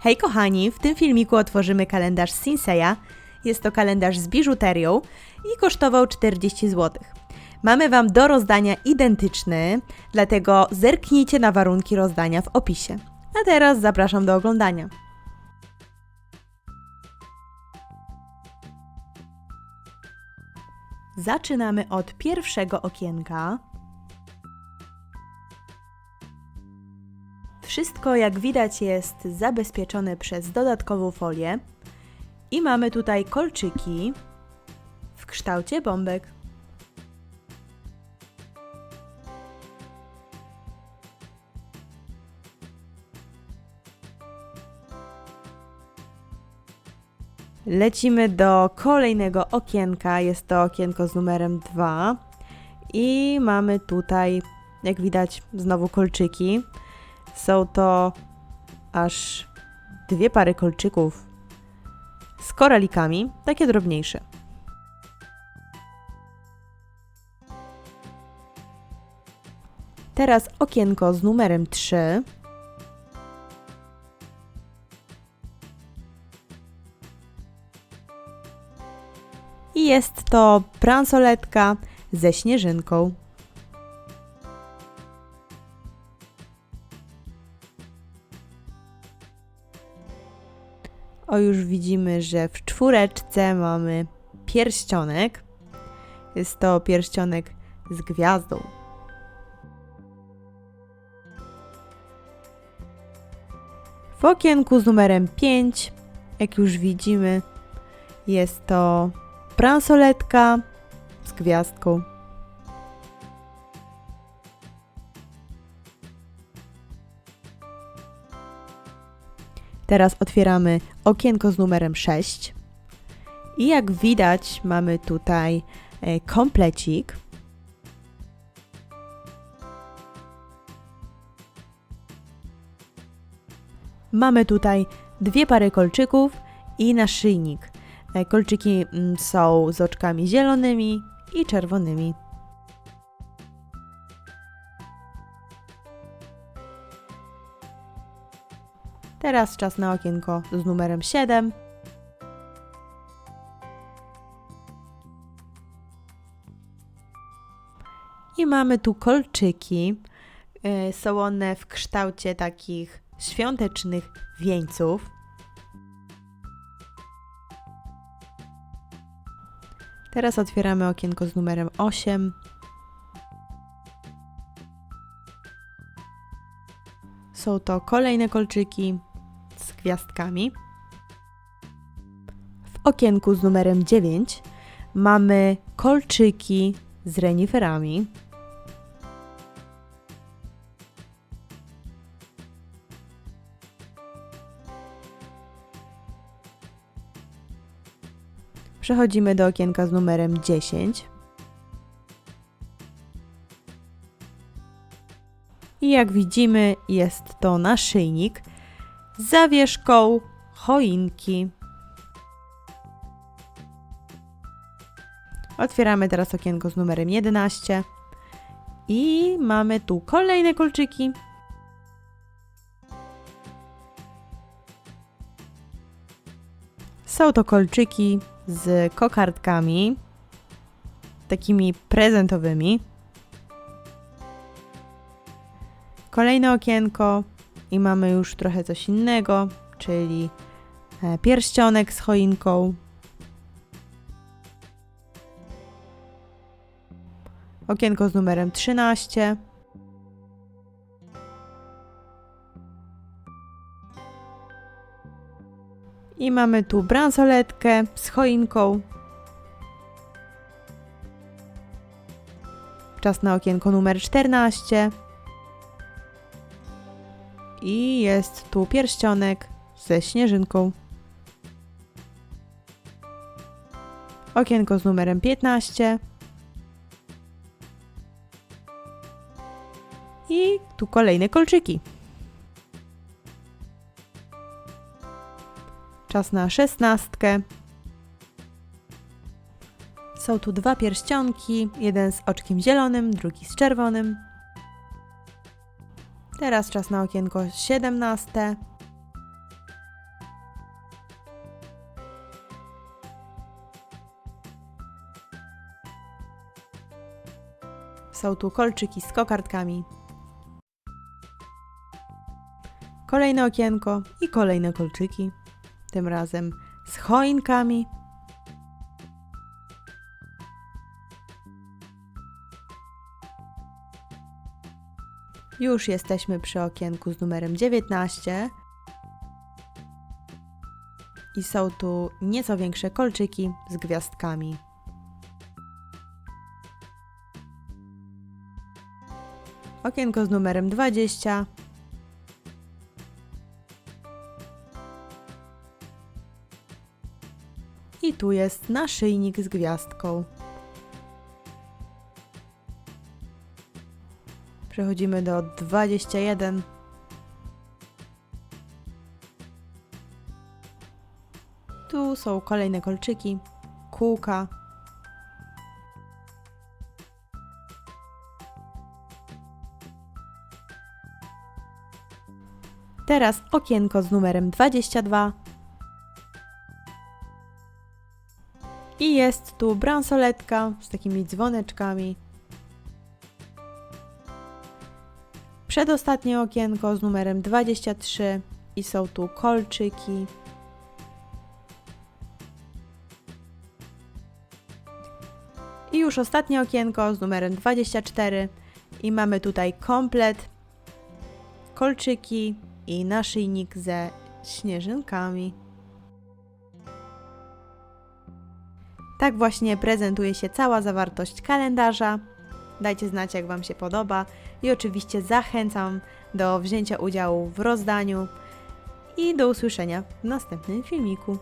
Hej kochani, w tym filmiku otworzymy kalendarz Sinseya. Jest to kalendarz z biżuterią i kosztował 40 zł. Mamy Wam do rozdania identyczny, dlatego zerknijcie na warunki rozdania w opisie. A teraz zapraszam do oglądania. Zaczynamy od pierwszego okienka. Wszystko, jak widać, jest zabezpieczone przez dodatkową folię. I mamy tutaj kolczyki w kształcie bombek. Lecimy do kolejnego okienka. Jest to okienko z numerem 2. I mamy tutaj, jak widać, znowu kolczyki. Są to aż dwie pary kolczyków z koralikami, takie drobniejsze. Teraz okienko z numerem 3. I jest to bransoletka ze śnieżynką. O, już widzimy, że w czwóreczce mamy pierścionek. Jest to pierścionek z gwiazdą. W okienku z numerem 5, jak już widzimy, jest to bransoletka z gwiazdką. Teraz otwieramy okienko z numerem 6. I jak widać, mamy tutaj e, komplecik. Mamy tutaj dwie pary kolczyków i naszyjnik. E, Kolczyki mm, są z oczkami zielonymi i czerwonymi. Teraz czas na okienko z numerem 7. I mamy tu kolczyki. E, Są one w kształcie takich świątecznych wieńców. Teraz otwieramy okienko z numerem 8. Są to kolejne kolczyki gwiazdkami. W okienku z numerem 9 mamy kolczyki z reniferami. Przechodzimy do okienka z numerem 10. I jak widzimy, jest to naszyjnik zawieszką choinki. Otwieramy teraz okienko z numerem 11. I mamy tu kolejne kolczyki. Są to kolczyki z kokardkami, takimi prezentowymi. Kolejne okienko i mamy już trochę coś innego, czyli e, pierścionek z choinką. Okienko z numerem 13. I mamy tu bransoletkę z choinką. Czas na okienko numer 14. I jest tu pierścionek ze śnieżynką. Okienko z numerem 15. I tu kolejne kolczyki. Czas na szesnastkę. Są tu dwa pierścionki, jeden z oczkiem zielonym, drugi z czerwonym. Teraz czas na okienko 17. Są tu kolczyki z kokardkami. Kolejne okienko i kolejne kolczyki. Tym razem z choinkami Już jesteśmy przy okienku z numerem 19. I są tu nieco większe kolczyki z gwiazdkami. Okienko z numerem 20. I tu jest naszyjnik z gwiazdką. Przechodzimy do 21. Tu są kolejne kolczyki, kółka. Teraz okienko z numerem 22. I jest tu bransoletka z takimi dzwoneczkami. Przedostatnie okienko z numerem 23 i są tu kolczyki. I już ostatnie okienko z numerem 24 i mamy tutaj komplet, kolczyki i naszyjnik ze śnieżynkami. Tak właśnie prezentuje się cała zawartość kalendarza. Dajcie znać, jak Wam się podoba i oczywiście zachęcam do wzięcia udziału w rozdaniu i do usłyszenia w następnym filmiku.